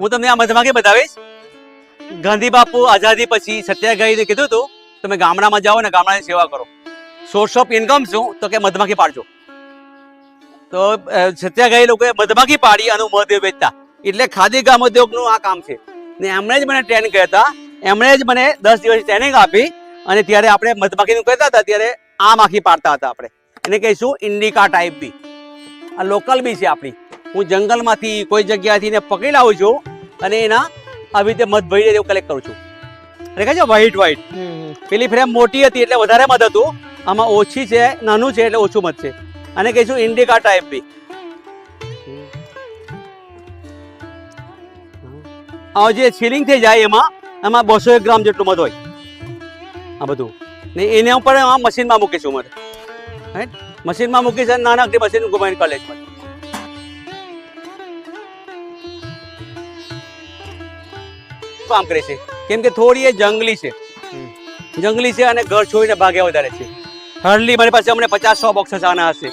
હું તમને આ મધમાખી બતાવીશ? ગાંધી બાપુ આઝાદી પછી સત્યાગ્રહી કીધું હતું, તમે ગામડામાં જાઓ ને ગામડાની સેવા કરો. સોર્સ ઓફ ઇન્કમ શું? તો કે મધમાખી પાડજો. તો સત્યાગ્રહી લોકોએ મધમાખી પાડી અને મધ વેચતા. એટલે ખાદી ગામ ઉદ્યોગનું આ કામ છે. ને એમણે જ મને ટ્રેન કર્યા હતા. એમણે જ મને દસ દિવસ ટ્રેનિંગ આપી અને ત્યારે આપણે મધમાખીનું કહેતા હતા, ત્યારે આ માખી પાડતા હતા આપણે. એને કહીશું ઇન્ડિકા ટાઈપ બી આ લોકલ બી છે આપણી. હું જંગલમાંથી કોઈ જગ્યાથી એને પકડી લાવું છું અને એના આવી રીતે મધ ભરી એવું કલેક્ટ કરું છું. કહે છે વ્હાઈટ વ્હાઈટ પેલી ફ્રેમ મોટી હતી એટલે વધારે મધ હતું. આમાં ઓછી છે નાનું છે એટલે ઓછું મધ છે. અને કહીશું ઇન્ડિકા ટાઈપ બી. આ જે સીલિંગ થઈ જાય એમાં એમાં બસો એક ગ્રામ જેટલું મધ હોય. આ બધું. ને એને ઉપર આ મશીનમાં મૂકીશું મધ. રાઈટ મશીનમાં મૂકીશ નાના મશીન ગુમાઈને કોલેજમાં કામ કરે છે. કેમ કે થોડી એ જંગલી છે. જંગલી છે અને ઘર છોડીને ભાગ્યા વધારે છે. હાર્ડલી મારી પાસે અમને પચાસ સો બોક્સેસ આના હશે.